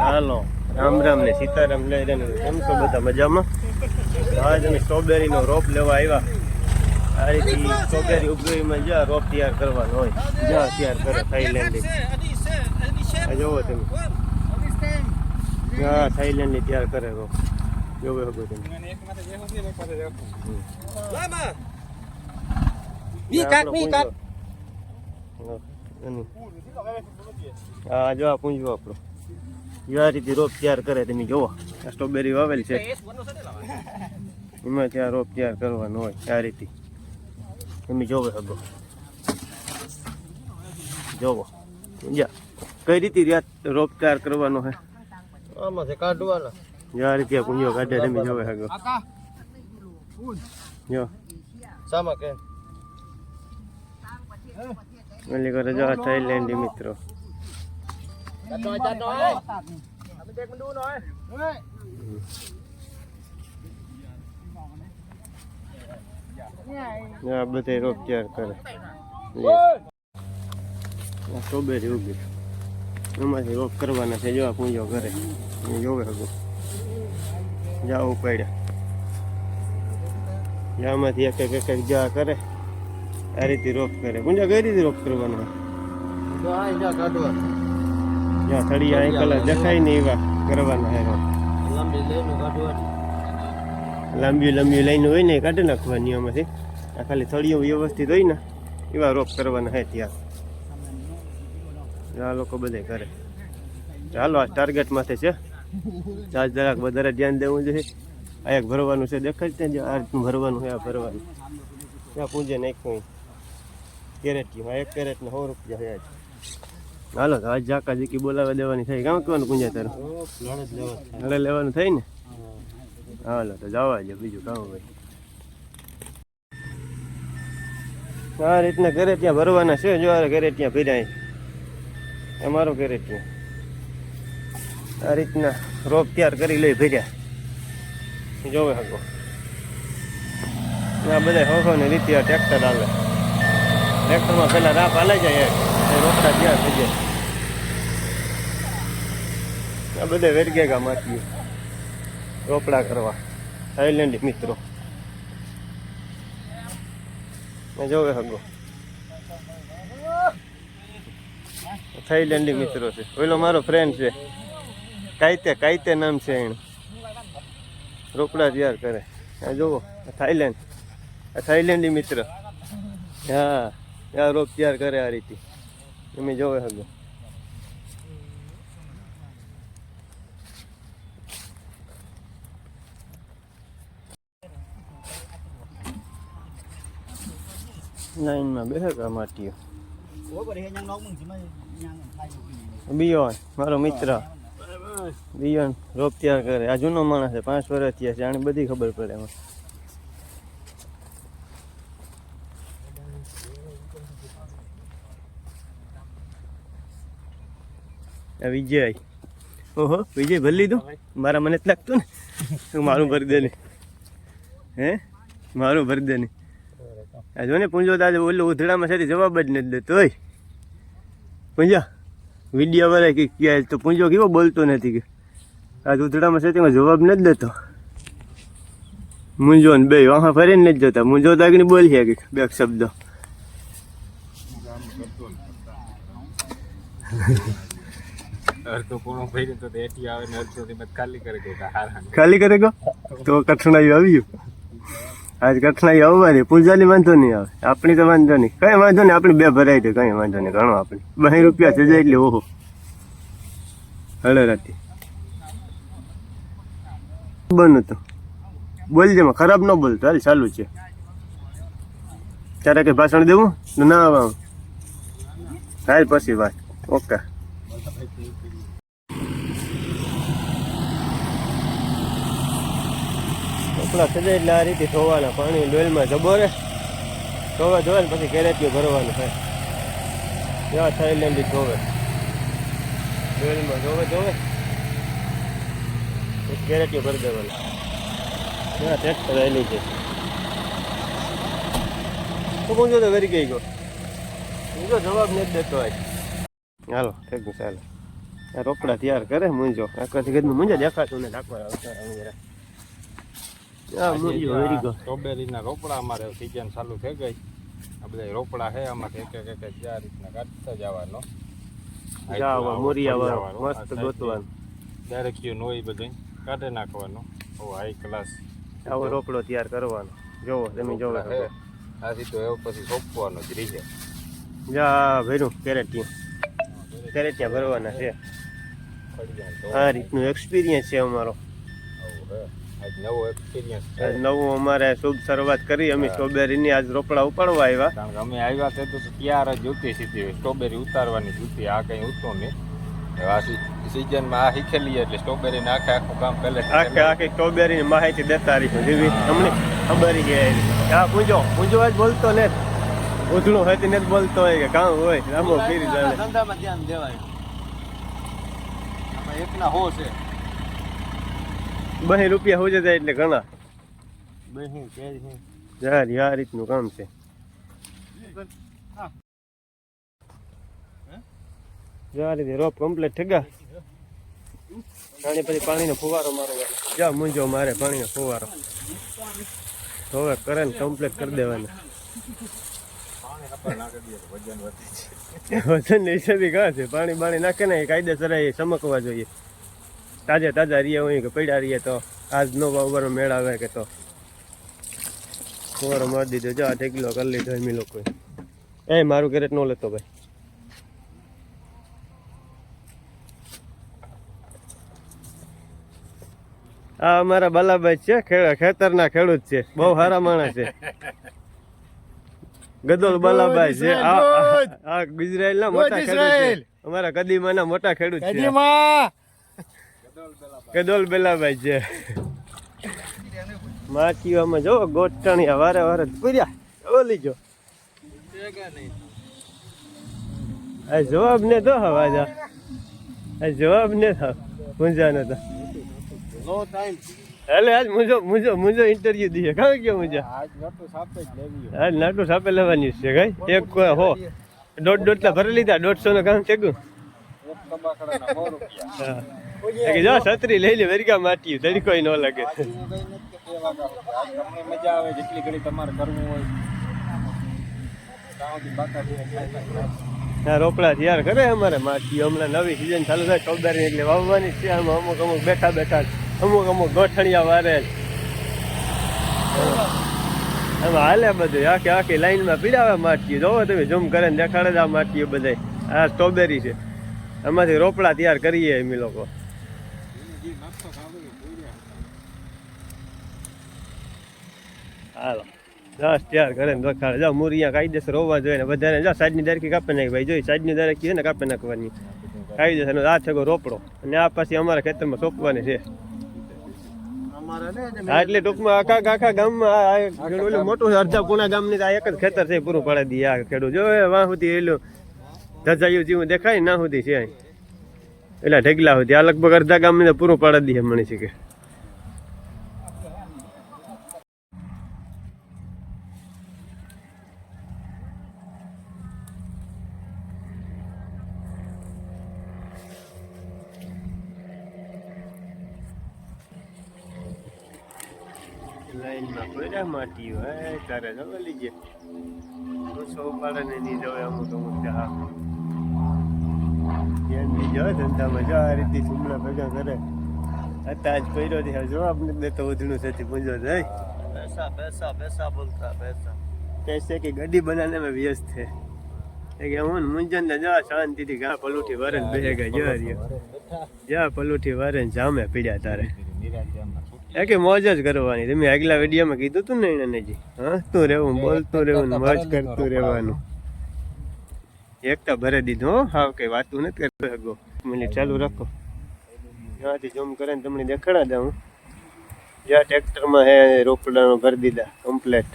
હાલો રામ રામ ને સીતારામ લઈ રહ્યા ને કેમ છો બધા મજામાં? આજ અમે સ્ટ્રોબેરીનો રોપ લેવા આવ્યા. આ રીતે સ્ટ્રોબેરી ઉગવીમાં જ્યાં રોપ તૈયાર કરવાનો હોય જ્યાં તૈયાર કરે થાઈલેન્ડની જોવો તમે. હા થાઈલેન્ડની તૈયાર કરે રોપ. જોવો હગો તમે. હા જો આ આપણું આપણો. જો આ રીતે રોપ તૈયાર કરે તમે જુઓ આ સ્ટ્રોબેરી વાવેલ છે. એમાં ત્યાં રોપ તૈયાર કરવાનો હોય આ રીતે. તમે જોવો હગો જોવો. જા કઈ રીતે રિયાત રોપ તૈયાર કરવાનો હે? આમાંથી કાઢવાના. આ રીતે કુંજો કાઢે તમે જોવે હગો જો. સામા કે? ઓલી કરે જો થાઈલેન્ડી મિત્રો. ચાટો ચાટો અમે દેખ મંડુ નો હે જો આ બધે રોપ તૈયાર કરે સ્ટ્રોબેરી ઉગી એમાંથી રોપ કરવાના છે જો આ પૂંજો કરે જોવે હગો જાઓ ઉપાડ્યા જામાંથી એક એક એક એક જા કરે આ રીતે રોપ કરે પૂંજા કઈ રીતે રોપ કરવાનો? આ જા જ્યાં થળિયા એકલા દેખાય ને એવા કરવાના હે રોપ લંબી લાંબી લાઈન હોય ને કાઢી નાખવાની એમાંથી આ ખાલી થળીઓ વ્યવસ્થિત હોય ને એવા રોપ કરવાના હે ત્યાં. આ લોકો બધે કરે. ચાલો આ ટાર્ગેટ માથે છે. ચાર્જ જરાક વધારે ધ્યાન દેવું જોઈએ. આ એક ભરવાનું છે દેખાય છે જે આ ભરવાનું છે આ ભરવાનું. ત્યાં પૂજે નાખ્યું કેરેટથી આ એક કેરેટને સો રૂપિયા છે આજ. હાલો, તો આજ જાકા જીકી બોલાવા દેવાની થઈ. કામ કેવાનું કુંજા તારું? હવે લેવાનું થઈ ને? હાલો, તો જવા દે બીજું કામ ભાઈ આ રીતના ઘરે ત્યાં ભરવાના છે. જો આ ઘરે ત્યાં એ મારું ઘરે ત્યાં. આ રીતના રોપ તૈયાર કરી લઈ ભીર્યા જોવે હકો આ બધા હોખો ને રીતે આ ટ્રેક્ટર આવે ટ્રેક્ટરમાં પેલા રાપ હાલે જાય એ ગયા થઈ જાય આ બધે વેરગેગા માટીઓ રોપડા કરવા. થાઈલેન્ડ મિત્રો. જોવે હગો. થાઈલેન્ડી મિત્રો છે. પેલો મારો ફ્રેન્ડ છે. કાયતે કાયતે નામ છે એનું. રોપડા તૈયાર કરે. આ જુઓ થાઈલેન્ડ. આ મિત્ર. હા, આ રોપ તૈયાર કરે આ રીતે. તમે જોવે હગો લાઈનમાં બેસે કા માટીઓ? બિયોન મારો મિત્ર. બિયોન રોપ તૈયાર કરે. આ જૂનો માણસ છે, પાંચ વર્ષ થયા છે, આની બધી ખબર પડે એમાં. વિજય. ઓહો, વિજય, ભરી લીધું? મારા મને જ લાગતું ને? તું મારું ભરી દે ને. હે? મારું ભરી દે ને. આ જો ને પૂંજો દાદા ઓલું ઉધડામાં સાથે જવાબ જ નથી દેતો હોય પૂંજા, વીડિયો વાળા કે ક્યાં તો પૂંજો કેવો બોલતો નથી કે. આ ઉધડામાં સાથે જવાબ નથી દેતો. મૂંઝો ને બે વાહા ફરીને નથી જતા. મુંજો દાગની બોલી કે બે શબ્દો. અડધો પોણો ભરી તો એટી આવે ને અડધો થી મત ખાલી કરી હારા ખાલી કરે ગો તો કઠણાઈ આવ્યું આજ કઠણાઈ આવવાની, પૂજાની વાંધો નહીં આવે. આપણી તો વાંધો નહીં. કઈ વાંધો નહીં, આપણી બે ભરાઈ દે, કઈ વાંધો નહીં ઘણો આપણે. બે રૂપિયા છે એટલે ઓહો. હળે રાતી. બન હતું. બોલજે માં ખરાબ ન બોલતો. હાલ, ચાલુ છે. તારે કઈ ભાષણ દેવું? ના આવે હાલ, પછી વાત. ઓકે. કપડા સજાય એટલે આ રીતે ધોવાના, પાણી ડોલમાં જબો રે. ધોવા ધોવે ને પછી કેરેટીઓ ભરવાનું થાય. ત્યાં થાઈલેન્ડ ધોવે. ડોલમાં ધોવે ધોવે. પછી કેરેટીઓ ભરી દેવાનું. ત્યાં છે. તો પહોંચો તો વેરી ગઈ ગયો? બીજો જવાબ નથી દેતો આજ હાલો થઈ ગયું ચાલો આ રોકડા તૈયાર કરે મુંજો આખા ગદનું મુંજા દેખાતું ને નાખવા આવતા સ્ટ્રોબેરીના રોપડા અમારે સિઝન ચાલુ થઈ ગઈ. આ બધા રોપડા છે અમારે એક એક એક આ રીતના કાઢતા જવાનો. જાવા મોરિયા મસ્ત ગોતવાનું. ડાયરેક્ટ હોય બધું કાઢી નાખવાનો. ઓ હાઈ ક્લાસ આવો રોપડો તૈયાર કરવાનો. જોવો તમે જોવો. આ સીધો એવો પછી સોંપવાનો જ રીતે જા ભર્યું કેરેટિયા ત્યાં ભરવાના છે. આ રીતનું એક્સપિરિયન્સ છે અમારો. આજ નવો એક્સપિરિયન્સ આજ નવું અમારે શુભ શરૂઆત કરી. અમે સ્ટ્રોબેરીની આજ રોપડા ઉપાડવા આવ્યા. અમે આવ્યા તે તો ત્યાર જ જોતી સીધી સ્ટ્રોબેરી ઉતારવાની જોતી આ કંઈ ઉતરો નહીં. સિઝનમાં આ શીખેલી એટલે સ્ટ્રોબેરી આખે આખું કામ પહેલે આખે આખી સ્ટ્રોબેરીની માહિતી દેતા રહી જેવી અમને ખબર છે. આ પૂંજો. પૂંજો આજ બોલતો ને ઉધળું હતી ને બોલતો હોય કે કામ હોય રામો ફીરી જાય ધંધામાં ધ્યાન દેવાય. એકના હો છે. બહી રૂપિયા હોય જાય એટલે ઘણા. બહી કે છે યાર યાર રીતનું કામ છે. રીતે રોપ કમ્પ્લીટ થઈ પાણી પછી પાણીનો ફુવારો મારો જા મૂંજો મારે પાણીનો ફુવારો. હવે કરે ને કમ્પ્લીટ કરી દેવાના. વજનની છે, પાણી બાણી નાખે ને કાયદેસર એ ચમકવા જોઈએ. તાજે તાજા રીએ હોય કે પડ્યા રહીએ તો આજ નો વાવવાનો મેળ આવે કે તો. ફુવારો મારી દીધો, જા ઢેકલો કરી લીધો એમ લોકો. એ મારું કેરેટ નો લેતો ભાઈ. આ અમારા બાલાભાઈ છે ખેતર ખેતરના ખેડૂત છે, બહુ સારા માણસ છે. ગદોલ બાલાભાઈ છે. આ આ- આ મોટા ખેડૂત છે. અમારા કદીમાના મોટા ખેડૂત છે. ગદોલ બેલાભાઈ છે. માટીઓમાં જો ગોટણિયા વારે વારે પૂર્યા ઓલી જો આ જવાબ ને તો હવા જા. આ જવાબ ને મૂંઝા પૂંજાનો તો નો ટાઈમ હાલે આજ મુજો મુજો મુજો ઇન્ટરવ્યુ દીએ. કાં કે મુજો? આજ નટુ સાપે જ લેવી આજ નાટુ સાપે લેવાની છે કઈ એક હો દોઢ દોઢ ભરી લીધા દોઢસો નું કામ ચેગું કે જા છત્રી લઈ લે વેરગા માટી તડકો ન લાગે. તમને મજા આવે જેટલી ઘડી તમારે કરવું હોય. રોપડા તૈયાર કરે અમારે માટી. હમણાં નવી સિઝન ચાલુ થાય ચૌદારી એટલે વાવવાની છે. આમાં અમુક અમુક બેઠા બેઠા અમુક અમુક ગોઠણિયા વારે આમાં હાલે બધું. આખી આખી લાઈનમાં પીડાવે માટી જોવો તમે, ઝૂમ કરે ને દેખાડે આ માટીઓ બધાય. આ સ્ટ્રોબેરી છે. એમાંથી રોપડા તૈયાર કરીએ એમ લોકો. હાલો. દસ તૈયાર કરે ને દેખાડે. જાઓ મુરિયા કાયદેસર હોવા જોઈએ બધાને. જાઓ, સાઈડની દરકી કાપી નાખી ભાઈ. જોઈ સાઈડની દરકી છે ને કાપી નાખવાની. કાયદેસર. આ છે રોપડો. અને આ પછી અમારા ખેતરમાં સોંપવાની છે. હા, એટલે ટૂંકમાં આખા આખા ગામમાં ઓલું મોટું અડધા પૂણા ગામની તો આ એક જ ખેતર છે પૂરું પાડી દઈએ આ ખેડૂત. જો એ વાં સુધી એલું ધજાયું જેવું દેખાય ના સુધી છે. એટલે ઢેગલા સુધી. આ લગભગ અડધા ગામની તો પૂરું પાડી દે મને છે કે. લાઈનમાં પડ્યા માટી હોય તારે નવે લીજે હું સૌ પાડાને નહીં જવે અમુક અમુક જહા. એમની જો ધંધામાં જો આ રીતે સુમલા ભેગા અત્યારે જ પડ્યો છે જો આપણે બે તો વધણું થતી પૂંજો જાય પૈસા પૈસા પૈસા બોલતા પૈસા. કહેશે કે ગડી બનાને વ્યસ્ત છે. કે હું મુંજન જવા શાંતિથી ગા પલુઠી વરણ બે ગયા જો જા પલુઠી વરણ જામે પીડ્યા તારે. એ કે મોજ જ કરવાની. તમે આગલા વિડીયોમાં કીધું તું ને એને જી હસતું રહેવું બોલતું રહેવું ને મોજ કરતું રહેવાનું. એક તો ભરે દીધું હો? હાવ કઈ વાતું નથી કરતો હગો મિનિટ ચાલુ રાખો. ત્યાંથી ઝૂમ કરે ને તમને દેખાડા દઉં. જ્યાં ટ્રેક્ટરમાં હે રોપડાનું ભરી દીધા કમ્પ્લેટ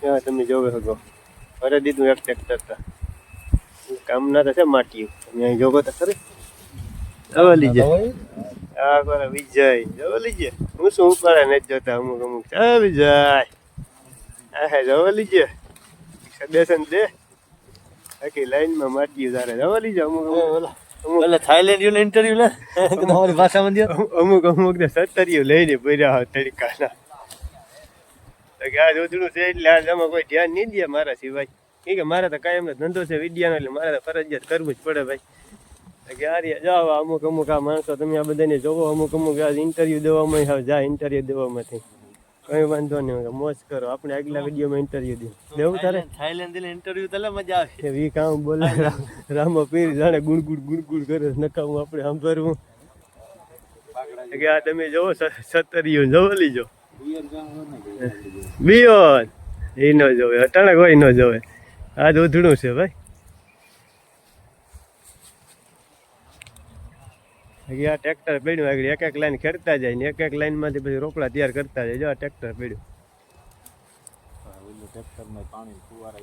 ત્યાં તમને જોવે હગો ભરે દીધું એક ટ્રેક્ટર તા. કામના તો છે માટીયું. તમે અહીં જોગો તો ખરી. હવે લીજે. આ કોને વિજય. જવો લીજે. હું શું ઉપાડે નથી જોતા અમુક અમુક. છે વિજય. આ હે જવો લીજે. સદેશન દે. આખી લાઈનમાં માટી તારે જવા લઈ જાઓ અમુક. અમુક. એટલે થાઈલેન્ડ યુ ઇન્ટરવ્યુ લે તમારી ભાષામાં અમુક અમુક ને સત્તરીઓ લઈને ભર્યા હોય તરીકાના તો કે આ જોધડું છે એટલે આ આમાં કોઈ ધ્યાન નહીં દે મારા સિવાય. કે મારે તો કાયમનો ધંધો છે વિદ્યાનો એટલે મારે તો ફરજિયાત કરવું જ પડે ભાઈ. રહ્યા જાઓ અમુક અમુક આ માણસો તમે આ બધાને જોવો અમુક અમુક આ ઇન્ટરવ્યુ દેવામાં આવ જા ઇન્ટરવ્યુ દેવામાંથી. કઈ વાંધો નહીં મોજ કરો. આપણે આગલા વિડીયોમાં ઇન્ટરવ્યુ દે દેવું તારે? થાઈલેન્ડ દિલે ઇન્ટરવ્યુ તલે મજા આવે વી કામ બોલે. રામો પીર જાણે ગુણગુડ ગુણગુડ કરે. નકામું આપણે સાંભળવું. કે આ તમે જોવો સત્તરીઓ જોવો લીજો બિયોન. એ ન જોવે અટાણે કોઈ ન જોવે. આ ઉધડું છે ભાઈ. આ ટ્રેક્ટર પડ્યું, આગળ એક એક લાઈન ખેડતા જાય ને એક એક લાઈનમાંથી પછી રોપડા તૈયાર કરતા જાય. જો આ ટ્રેક્ટર પડ્યું. ટ્રેક્ટરમાં પાણી ફુવારા